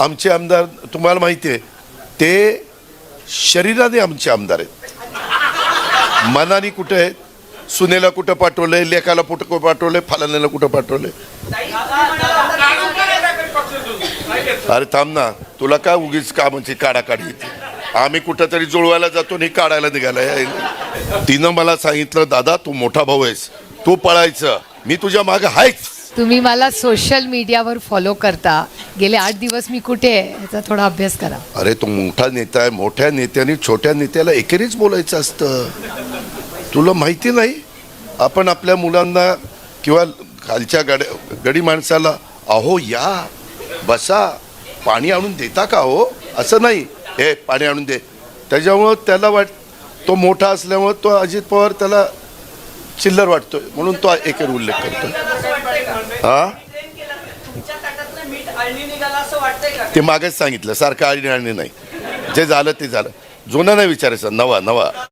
आमचे आमदार तुम्हाला माहिती आहे ते शरीराने आमचे आमदार आहेत. मनाने कुठं आहेत? सुनेला कुठं पाठवलंय? लेखाला कुठं पाठवलंय? फलाण्याला कुठं पाठवलंय? अरे थांब ना तुला काय उगीच कामाची काढाकाढी येते? आम्ही कुठंतरी जुळवायला जातो आणि काढायला निघालाय तिनं मला सांगितलं दादा तू मोठा भाऊ आहेस. तू पळायचं. मी तुझ्या मागे आहेच. तुम्ही मला सोशल मीडियावर फॉलो करता. गेले आठ दिवस मी कुठे आहे याचा थोडा अभ्यास करा. अरे तो मोठा नेता आहे मोठ्या नेत्याने छोट्या नेत्याला एकेरीच बोलायचं असतं. तुला माहिती नाही? आपण आपल्या मुलांना किंवा खालच्या गड गडी माणसाला अहो या बसा पाणी आणून देता का हो? असं नाही. हे पाणी आणून दे. त्याच्यामुळं त्याला वाट तो मोठा असल्यामुळं तो अजित पवार त्याला चिल्लर वाटतोय. म्हणून तो एकेर उल्लेख करतोय. हा? ते मागेच सांगितलं सारखं आणि आणि नाही. जे झालं ते झालं. जुना नाही विचारायचं नवा नवा.